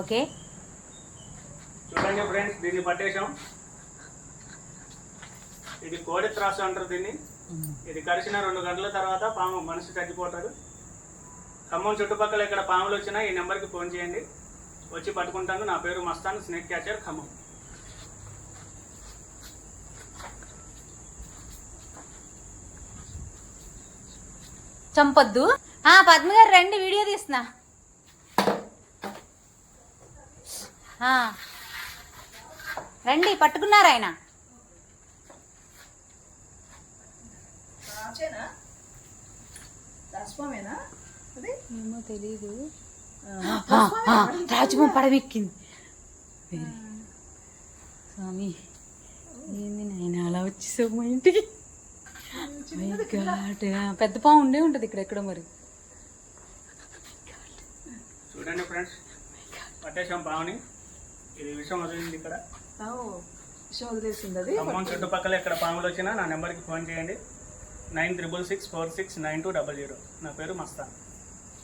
Okay. చూడండి friends దీన్ని పట్టేశాం. ఇది కోడి త్రాసు అంటారు దీన్ని. ఇది కరిచిన రెండు గంటల తర్వాత పాము మనిషి చచ్చిపోతాడు ఖమ్మం చుట్టుపక్కల ఇక్కడ పాములు వచ్చినా ఈ నెంబర్కి ఫోన్ చేయండి. వచ్చి పట్టుకుంటాను. నా పేరు మస్తాన్ స్నేక్ క్యాచర్ ఖమ్మం. చంపొద్దు. ఆ పద్మ గారు రండి వీడియో తీస్తున్నా. రండి పట్టుకున్నారు ఆయన. ఏమో తెలీదు. రాజమో పడవెక్కింది. స్వామి ఏంది నాయన అలా వచ్చేసావు మా ఇంటికి? పెద్ద పాము ఉండే ఉంటుంది ఇక్కడ ఎక్కడ మరి. చూడండి ఫ్రెండ్స్ పట్టేశాం పాముని ఇది విషయం వదిలింది ఇక్కడ. ఓ, విషయం వదిలేసింది అది? ఖమ్మం చుట్టుపక్కల ఇక్కడ పాములు వచ్చినా నా నెంబర్కి ఫోన్ చేయండి. Nine triple six four six nine two double zero. నా పేరు మస్తాన్.